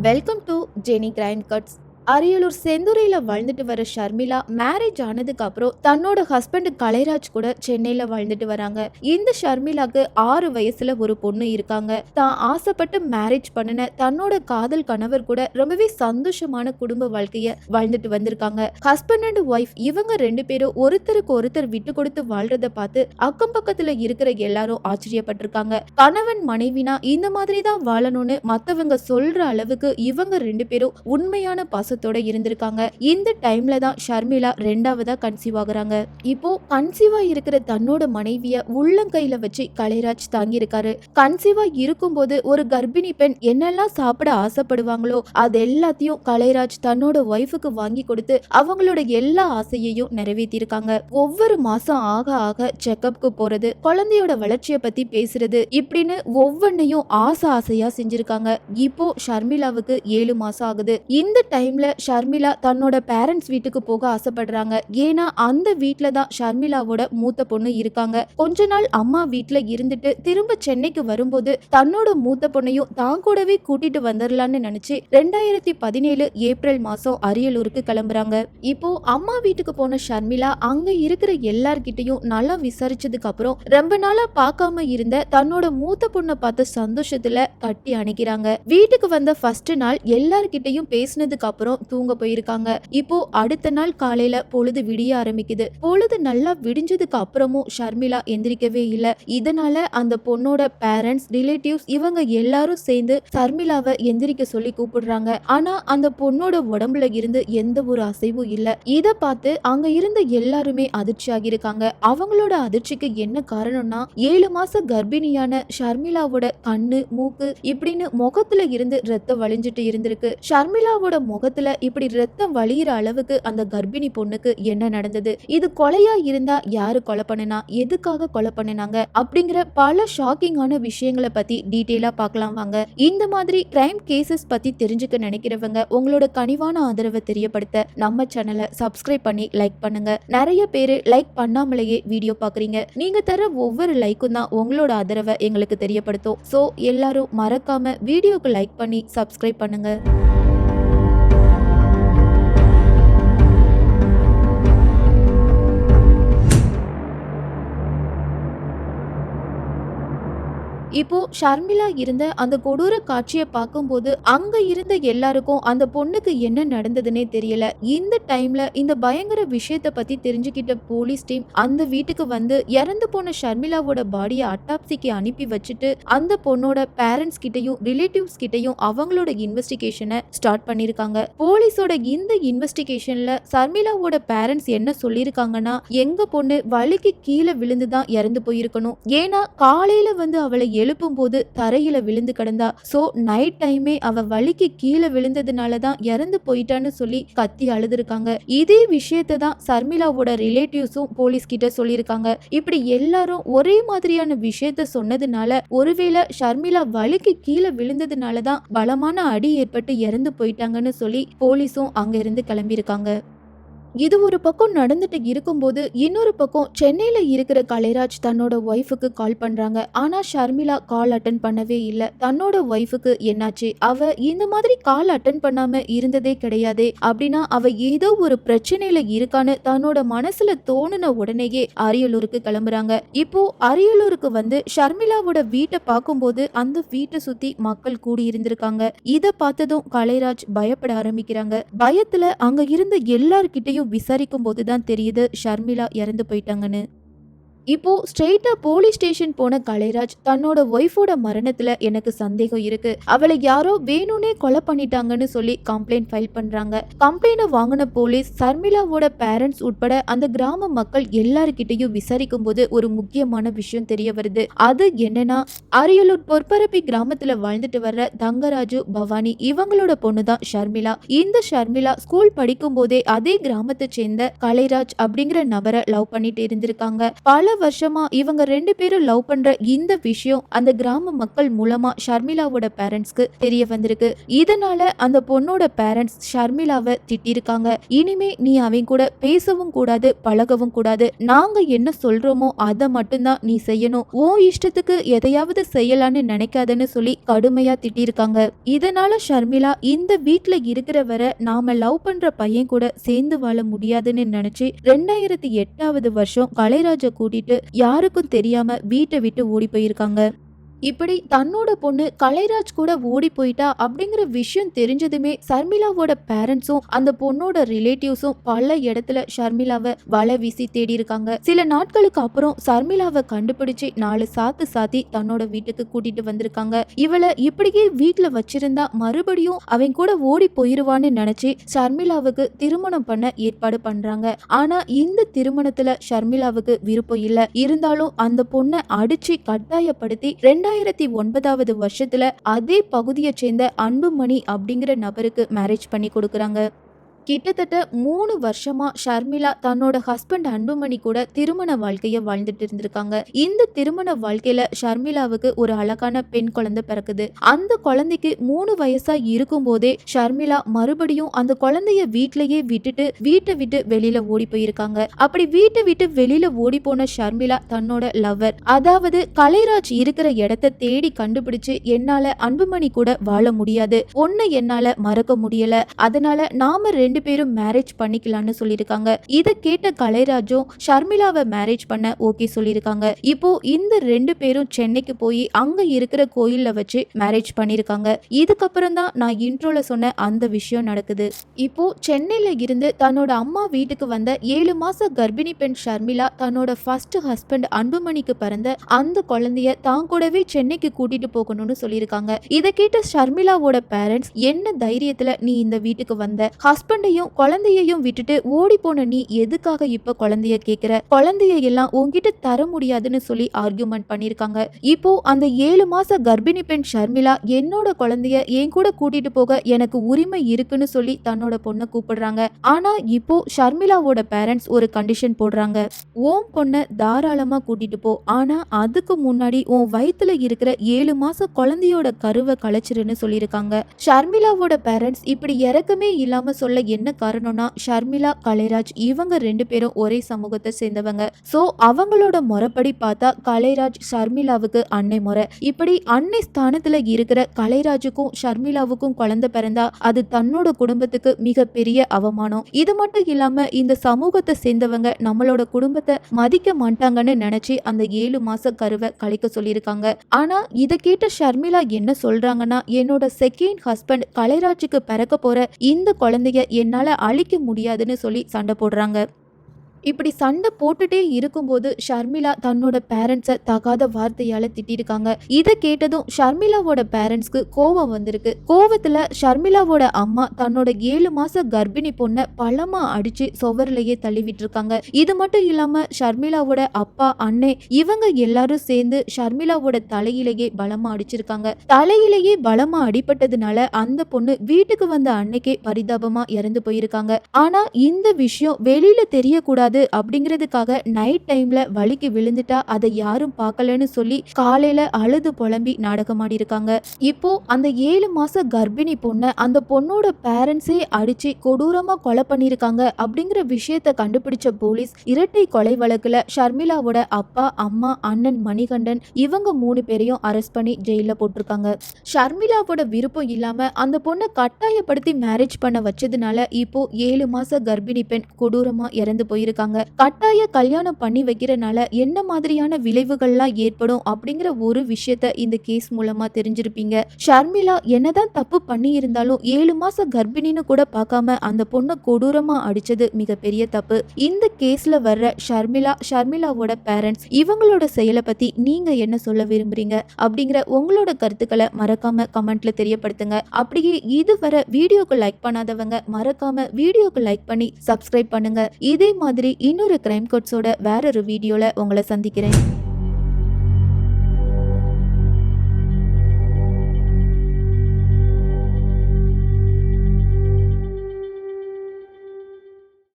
Welcome to Genie grind cuts Ariyalur செந்துறையில வாழ்ந்துட்டு வர Sharmila marriage ஆனதுக்கு அப்புறம் தன்னோட ஹஸ்பண்ட் கலைராஜ் கூட சென்னையில் வாழ்ந்துட்டு வராங்க. இந்த ஷர்மிளாக்கு ஆறு வயசுல ஒரு பொண்ணு இருக்காங்க. தான் ஆசைப்பட்டு மேரேஜ் பண்ணின தன்னோட காதல் கணவர் கூட ரொம்பவே சந்தோஷமான குடும்ப வாழ்க்கைய வாழ்ந்துட்டு வந்திருக்காங்க. ஹஸ்பண்ட் அண்ட் ஒய்ஃப் இவங்க ரெண்டு பேரும் ஒருத்தருக்கு ஒருத்தர் விட்டு கொடுத்து வாழ்றத பார்த்து அக்கம் பக்கத்துல இருக்கிற எல்லாரும் ஆச்சரியப்பட்டிருக்காங்க. கணவன் மனைவினா இந்த மாதிரி தான் வாழணும்னு மத்தவங்க சொல்ற அளவுக்கு இவங்க ரெண்டு பேரும் உண்மையான பாசத்தோட இருந்திருக்காங்க. இந்த டைம்ல தான் ஷர்மிளா ரெண்டாவதா கன்சீவ் ஆகுறாங்க. இப்போ கன்சீவா இருக்கிற தன்னோட மனைவிய உள்ளங்கையில வச்சு கலைராஜ் தாங்கி இருக்காரு கன்சீவா இருக்கும்போது ஒரு கர்ப்பிணி பெண் என்னெல்லாம் சாப்பிட ஆசைப்படுவாங்களோ அது எல்லாத்தையும் கலைராஜ் தன்னோட ஒய்ஃபுக்கு வாங்கி கொடுத்து அவங்களோட எல்லா ஆசையையும் நிறைவேற்றியிருக்காங்க. ஒவ்வொரு மாசம் ஆக ஆக செக்கப்க்கு போறது குழந்தையோட வளர்ச்சியை பத்தி பேசுறது இப்படின்னு ஒவ்வொன்னையும் ஆசை ஆசையா செஞ்சிருக்காங்க. இப்போ ஷர்மிளாவுக்கு ஏழு மாசம் ஆகுது. இந்த டைம்ல ஷர்மிளா தன்னோட பேரண்ட்ஸ் வீட்டுக்கு போக ஆசைப்படுறாங்க. ஏன்னா அந்த வீட்டில் தான் ஷர்மிளாவோட மூத்த பொண்ணு இருக்காங்க. கொஞ்ச நாள் அம்மா வீட்டில் இருந்துட்டு திரும்ப சென்னைக்கு வரும்போது தன்னோட மூத்த பொண்ணையும் தான் கூடவே கூட்டிட்டு வந்துடலான்னு நினைச்சு ரெண்டாயிரத்தி பதினேழு ஏப்ரல் மாசம் அரியலூருக்கு கிளம்புறாங்க. இப்போ அம்மா வீட்டுக்கு போன ஷர்மிளா அங்க இருக்கிற எல்லார்கிட்டையும் நல்லா விசாரிச்சதுக்கு அப்புறம் ரொம்ப நாளா பார்க்காம இருந்த தன்னோட மூத்த பொண்ணை பார்த்த சந்தோஷத்துல கட்டி அணைக்கிறாங்க. வீட்டுக்கு வந்த ஃபர்ஸ்ட் நாள் எல்லார்கிட்டையும் பேசினதுக்கு அப்புறம் தூங்க போயிருக்காங்க. இப்போ அடுத்த நாள் காலையில பொழுது விடிய ஆரம்பிக்குது. பொழுது நல்லா விடிஞ்சதுக்கு அப்புறமும் ஷர்மிளா எந்திரிக்கவே இல்ல. இதனால அந்த பொண்ணோட பேரண்ட்ஸ் ரிலேட்டிவ்ஸ் இவங்க எல்லாரும் சேர்ந்து ஷர்மிளாவை எந்திரிக்க சொல்லி கூப்பிடுறாங்க. ஆனா அந்த பொண்ணோட உடம்புல இருந்து எந்த ஒரு அசைவும் இல்ல. இத பார்த்து அங்க இருந்த எல்லாருமே அதிர்ச்சி ஆகியிருக்காங்க அவங்களோட அதிர்ச்சிக்கு என்ன காரணம்னா ஏழு மாச கர்ப்பிணியான ஷர்மிளாவோட கண்ணு மூக்கு இப்படின்னு முகத்துல இருந்து ரத்தம் வழிஞ்சிட்டு இருந்திருக்கு. ஷர்மிளாவோட முகத்துல இப்படி ரத்தம் வழியிற அளவுக்கு அந்த கர்ப்பிணி பொண்ணுக்கு என்ன நடந்தது? இது கொலையா இருந்தா யாரு கொலை பண்ணுனா? எதுக்காக கொலை பண்ணினாங்க? அப்படிங்கிற பல ஷாக்கிங்கான விஷயங்களை பத்தி டீட்டெயிலா பார்க்கலாம் வாங்க. இந்த மாதிரி கிரைம் கேசஸ் பத்தி தெரிஞ்சுக்க நினைக்கிறவங்க உங்களோட கனிவான ஆதரவை தெரியப்படுத்த நம்ம சேனலை சப்ஸ்கிரைப் பண்ணி லைக் பண்ணுங்க. நிறைய பேரு லைக் பண்ணாமலேயே வீடியோ பாக்குறீங்க. நீங்க தர ஒவ்வொரு லைக்கும் தான் உங்களோட ஆதரவை எங்களுக்கு தெரியப்படுத்தும். சோ எல்லாரும் மறக்காம வீடியோக்கு லைக் பண்ணி சப்ஸ்கிரைப் பண்ணுங்க. இப்போ ஷர்மிளா இருந்த அந்த கொடூர காட்சியை பார்க்கும்போது அங்க இருந்த எல்லாருக்கும் அந்த பொண்ணுக்கு என்ன நடந்ததுன்னே தெரியல. இந்த டைம்ல இந்த பயங்கர விஷயத்த பத்தி தெரிஞ்சுக்கிட்ட போலீஸ் டீம் அந்த வீட்டுக்கு வந்து இறந்து போன ஷர்மிளாவோட பாடியை அட்டாப்சிக்கு அனுப்பி வச்சுட்டு அந்த பொண்ணோட பேரண்ட்ஸ் கிட்டையும் ரிலேட்டிவ்ஸ் கிட்டையும் அவங்களோட இன்வெஸ்டிகேஷனை ஸ்டார்ட் பண்ணிருக்காங்க. போலீஸோட இந்த இன்வெஸ்டிகேஷன்ல ஷர்மிளாவோட பேரண்ட்ஸ் என்ன சொல்லியிருக்காங்கன்னா எங்க பொண்ணு வலிக்கு கீழே விழுந்து தான் இறந்து போயிருக்கணும். ஏன்னா காலையில வந்து அவளை எழுப்பும்போது தரையில விழுந்து கிடந்தா. சோ நைட் டைமே அவ வலிக்கு கீழே விழுந்ததுனால தான் இறந்து போயிட்டான்னு சொல்லி கத்தி அழுதுருக்காங்க. இதே விஷயத்தை தான் சர்மிளாவோட ரிலேட்டிவ்ஸும் போலீஸ் கிட்ட சொல்லியிருக்காங்க இப்படி எல்லாரும் ஒரே மாதிரியான விஷயத்த சொன்னதுனால ஒருவேளை ஷர்மிளா வலிக்கு கீழே விழுந்ததுனால தான் பலமான அடி ஏற்பட்டு இறந்து போயிட்டாங்கன்னு சொல்லி போலீஸும் அங்க இருந்து கிளம்பியிருக்காங்க. இது ஒரு பக்கம் நடந்துட்டு இருக்கும்போது இன்னொரு பக்கம் சென்னையில் இருக்கிற கலைராஜ் தன்னோட ஒய்ஃபுக்கு கால் பண்ணுறாங்க ஆனால் ஷர்மிளா கால் அட்டன் பண்ணவே இல்லை. தன்னோட ஒய்ஃபுக்கு என்னாச்சு? அவ இந்த மாதிரி கால் அட்டன் பண்ணாம இருந்ததே கிடையாதே அப்படின்னா அவ ஏதோ ஒரு பிரச்சனையில இருக்கான்னு தன்னோட மனசுல தோணுன உடனேயே அரியலூருக்கு கிளம்புறாங்க. இப்போ அரியலூருக்கு வந்து ஷர்மிளாவோட வீட்டை பார்க்கும்போது அந்த வீட்டை சுத்தி மக்கள் கூடி இருந்திருக்காங்க. இதை பார்த்ததும் கலைராஜ் பயப்பட ஆரம்பிக்கிறாங்க. பயத்துல அங்க இருந்த எல்லார்கிட்டையும் விசாரிக்கும் போது தான் தெரியுது ஷர்மிளா இறந்து போயிட்டாங்கன்னு. இப்போ ஸ்ட்ரெயிட்டா போலீஸ் ஸ்டேஷன் போன கலைராஜ் தன்னோட ஒய்ஃபோட மரணத்துல எனக்கு சந்தேகம் இருக்கு. அவளை யாரோ வேணும்னே கொலை பண்ணிட்டாங்கன்னு சொல்லி கம்ப்ளைண்ட் ஃபைல் பண்றாங்க. கம்ப்ளைண்ட வாங்கின போலீஸ் சர்மிளாவோட பேரண்ட்ஸ் உட்பட அந்த கிராம மக்கள் எல்லாருக்கிட்டையும் விசாரிக்கும் போது ஒரு முக்கியமான விஷயம் தெரிய வருது. அது என்னன்னா அரியலூர் பொற்பரப்பி கிராமத்துல வாழ்ந்துட்டு வர்ற தங்கராஜு பவானி இவங்களோட பொண்ணு தான் ஷர்மிளா. இந்த ஷர்மிளா ஸ்கூல் படிக்கும் போதே அதே கிராமத்தை சேர்ந்த கலைராஜ் அப்படிங்கிற நபரை லவ் பண்ணிட்டு இருந்திருக்காங்க. பல வருஷமா இவங்க ரெண்டு பேரும் லவ் பண்ற இந்த விஷயம் அந்த கிராம மக்கள் மூலமா ஷர்மிளாவோட பேரண்ட்ஸ்க்கு தெரிய வந்திருக்கு. இதனால அந்த பொண்ணோட பேரண்ட்ஸ் ஷர்மிளாவை திட்டிருக்காங்க. இனிமே நீ அவன் கூட பேசவும் கூடாது பழகவும் கூடாது. நாங்க என்ன சொல்றோமோ அதை மட்டும்தான் நீ செய்யணும். ஓ இஷ்டத்துக்கு எதையாவது செய்யலான்னு நினைக்காதன்னு சொல்லி கடுமையா திட்டிருக்காங்க. இதனால ஷர்மிளா இந்த வீட்டுல இருக்கிற வரை நாம லவ் பண்ற பையன் கூட சேர்ந்து வாழ முடியாதுன்னு நினைச்சு ரெண்டாயிரத்தி எட்டாவது வருஷம் கலைராஜ சொல்லிட்டு யாருக்கும் தெரியாம வீட்டை விட்டு ஓடி போயிருக்காங்க. இப்படி தன்னோட பொண்ணு கலைராஜ் கூட ஓடி போயிட்டா அப்படிங்கிற விஷயம் தெரிஞ்சதுமே சர்மிளாவோட பேரண்ட்ஸும் அந்த பொண்ணோட ரிலேட்டிவ்ஸும் பல இடத்துல ஷர்மிளாவை வலை வீசி தேடி இருக்காங்க. சில நாட்களுக்கு அப்புறம் சர்மிளாவை கண்டுபிடிச்சு நாலு சாத்து சாத்தி தன்னோட வீட்டுக்கு கூட்டிட்டு வந்திருக்காங்க. இவளை இப்படியே வீட்டுல வச்சிருந்தா மறுபடியும் அவன் கூட ஓடி போயிருவான்னு நினைச்சு ஷர்மிளாவுக்கு திருமணம் பண்ண ஏற்பாடு பண்றாங்க. ஆனா இந்த திருமணத்துல ஷர்மிளாவுக்கு விருப்பம் இல்ல. இருந்தாலும் அந்த பொண்ணை அடிச்சு கட்டாயப்படுத்தி ரெண்டாயிரத்தி ஒன்பதாவது வருஷத்துல அதே பகுதியை சேர்ந்த அன்புமணி அப்படிங்கிற நபருக்கு மேரேஜ் பண்ணி கொடுக்குறாங்க. கிட்டத்தட்ட மூணு வருஷமா ஷர்மிளா தன்னோட ஹஸ்பண்ட் அன்புமணி கூட திருமண வாழ்க்கைய வாழ்ந்துட்டு இருந்திருக்காங்க. இந்த திருமண வாழ்க்கையில ஷர்மிளாவுக்கு ஒரு அழகான பெண் குழந்தை பிறக்குது. அந்த குழந்தைக்கு மூணு வயசா இருக்கும் போதே ஷர்மிளா மறுபடியும் அந்த குழந்தைய வீட்லயே விட்டுட்டு வீட்டை விட்டு வெளியில ஓடி போயிருக்காங்க. அப்படி வீட்டை விட்டு வெளியில ஓடி போன ஷர்மிளா தன்னோட லவர் அதாவது கலைராஜ் இருக்கிற இடத்த தேடி கண்டுபிடிச்சு என்னால அன்புமணி கூட வாழ முடியாது. ஒன்னு என்னால மறக்க முடியல. அதனால நாம ரெண்டு ரெண்டு பேரும் மேரேஜ் பண்ணிக்கலாம்னு சொல்லியிருக்காங்க. இதை கேட்ட கலைராஜும் ஷர்மிளாவை மேரேஜ் பண்ண ஓகே சொல்லியிருக்காங்க. இப்போ இந்த ரெண்டு பேரும் சென்னைக்கு போய் அங்க இருக்கிற கோயில்ல வச்சு மேரேஜ் பண்ணியிருக்காங்க. இதுக்கப்புறம் தான் நான் இன்ட்ரோல சொன்ன அந்த விஷயம் நடக்குது. இப்போ சென்னையில இருந்து தன்னோட அம்மா வீட்டுக்கு வந்த ஏழு மாச கர்ப்பிணி பெண் ஷர்மிளா தன்னோட ஃபர்ஸ்ட் ஹஸ்பண்ட் அன்புமணிக்கு பிறந்த அந்த குழந்தைய தான் கூடவே சென்னைக்கு கூட்டிட்டு போகணும்னு சொல்லியிருக்காங்க. இதை கேட்ட ஷர்மிளாவோட பேரண்ட்ஸ் என்ன தைரியத்துல நீ இந்த வீட்டுக்கு வந்த? ஹஸ்பண்ட் ஹஸ்பண்டையும் குழந்தையையும் விட்டுட்டு ஓடி போன நீ எதுக்காக இப்ப குழந்தைய கேக்குற? குழந்தைய எல்லாம் உன்கிட்ட தர முடியாதுன்னு சொல்லி ஆர்கியூமெண்ட் பண்ணிருக்காங்க. இப்போ அந்த ஏழு மாச கர்ப்பிணி பெண் ஷர்மிளா என்னோட குழந்தைய என் கூட கூட்டிட்டு போக எனக்கு உரிமை இருக்குன்னு சொல்லி தன்னோட பொண்ணை கூப்பிடுறாங்க. ஆனா இப்போ ஷர்மிளாவோட பேரண்ட்ஸ் ஒரு கண்டிஷன் போடுறாங்க. ஓம் பொண்ணை தாராளமா கூட்டிட்டு போ. ஆனா அதுக்கு முன்னாடி உன் வயித்துல இருக்கிற ஏழு மாச குழந்தையோட கருவை கலைச்சிருன்னு சொல்லியிருக்காங்க ஷர்மிளாவோட பேரண்ட்ஸ் இப்படி இறக்கமே இல்லாம சொல்ல என்ன காரணம்னா ஷர்மிளா கலைராஜ் இவங்க ரெண்டு பேரும் ஒரே சமூகத்தை சேர்ந்தவங்க. சோ அவங்களோட முறைப்படி பார்த்தா கலைராஜ் ஷர்மிளாவுக்கு அன்னை முறை. இப்படி அன்னை ஸ்தானத்துல இருக்கிற கலைராஜுக்கும் ஷர்மிளாவுக்கும் குழந்தை பிறந்தா அது தன்னோட குடும்பத்துக்கு மிகப்பெரிய அவமானம். இது மட்டும் இல்லாம இந்த சமூகத்தை சேர்ந்தவங்க நம்மளோட குடும்பத்தை மதிக்க மாட்டாங்கன்னு நினைச்சு அந்த ஏழு மாச கருவை கழிக்க சொல்லியிருக்காங்க. ஆனா இதை கேட்ட ஷர்மிளா என்ன சொல்றாங்கன்னா என்னோட செகண்ட் ஹஸ்பண்ட் கலைராஜுக்கு பிறக்க போற இந்த குழந்தைய என்னால அழிக்க முடியாதுன்னு சொல்லி சண்டை போடுறாங்க. இப்படி சண்டை போட்டுட்டே இருக்கும்போது ஷர்மிளா தன்னோட பேரண்ட்ஸை தகாத வார்த்தையால திட்டிருக்காங்க. இதை கேட்டதும் ஷர்மிளாவோட பேரண்ட்ஸ்க்கு கோவம் வந்திருக்கு. கோவத்தில் ஷர்மிளாவோட அம்மா தன்னோட ஏழு மாச கர்ப்பிணி பொண்ணை பழமா அடிச்சு சுவர்லயே தள்ளிவிட்டு இருக்காங்க இது மட்டும் இல்லாம ஷர்மிளாவோட அப்பா அண்ணே இவங்க எல்லாரும் சேர்ந்து ஷர்மிளாவோட தலையிலேயே பலமா அடிச்சிருக்காங்க. தலையிலேயே பலமா அடிபட்டதுனால அந்த பொண்ணு வீட்டுக்கு வந்த அன்னைக்கே பரிதாபமா இறந்து போயிருக்காங்க. ஆனா இந்த விஷயம் வெளியில தெரியக்கூடாது அப்படிங்கிறதுக்காக நைட் டைம்ல வலிக்கு விழுந்துட்டா அதை யாரும் பார்க்கலன்னு சொல்லி காலையில அழுது புலம்பி நாடகமாடி இருக்காங்க இப்போ அந்த ஏழு மாச கர்ப்பிணி பொண்ணை அந்த பொண்ணோட பேரண்ட்ஸே அடிச்சு கொடூரமா கொலை பண்ணிருக்காங்க அப்படிங்கிற விஷயத்த கண்டுபிடிச்ச போலீஸ் இரட்டை கொலை வழக்குல ஷர்மிளாவோட அப்பா அம்மா அண்ணன் மணிகண்டன் இவங்க மூணு பேரையும் அரெஸ்ட் பண்ணி ஜெயில போட்டிருக்காங்க. ஷர்மிளாவோட விருப்பம் இல்லாம அந்த பொண்ணை கட்டாயப்படுத்தி மேரேஜ் பண்ண வச்சதுனால இப்போ ஏழு மாச கர்ப்பிணி பெண் கொடூரமா இறந்து போயிருக்காங்க. கட்டாய கல்யாணம் பண்ணி வைக்கிறனால என்ன மாதிரியான விளைவுகள்லாம் ஏற்படும் அப்படிங்கிற ஒரு விஷயத்த இந்த கேஸ் மூலமா தெரிஞ்சிருப்பீங்க. ஷர்மிளா என்னதான் தப்பு பண்ணி இருந்தாலும் ஏழு மாச கர்ப்பிணின்னு கூட பார்க்காம அந்த பொண்ணை கொடூரமா அடிச்சது மிகப்பெரிய தப்பு. இந்த கேஸ்ல வர்ற ஷர்மிளா ஷர்மிளாவோட பேரண்ட்ஸ் இவங்களோட செயலை பத்தி நீங்க என்ன சொல்ல விரும்புறீங்க? அப்படிங்கிற உங்களோட கருத்துக்களை மறக்காம கமெண்ட்ல தெரியப்படுத்துங்க. அப்படியே இதுவரை வீடியோக்கு லைக் பண்ணாதவங்க மறக்காம வீடியோக்கு லைக் பண்ணி சப்ஸ்கிரைப் பண்ணுங்க. இதே மாதிரி இன்னொரு கிரைம் கோட்ஸோட வேற ஒரு வீடியோல உங்களை சந்திக்கிறேன்.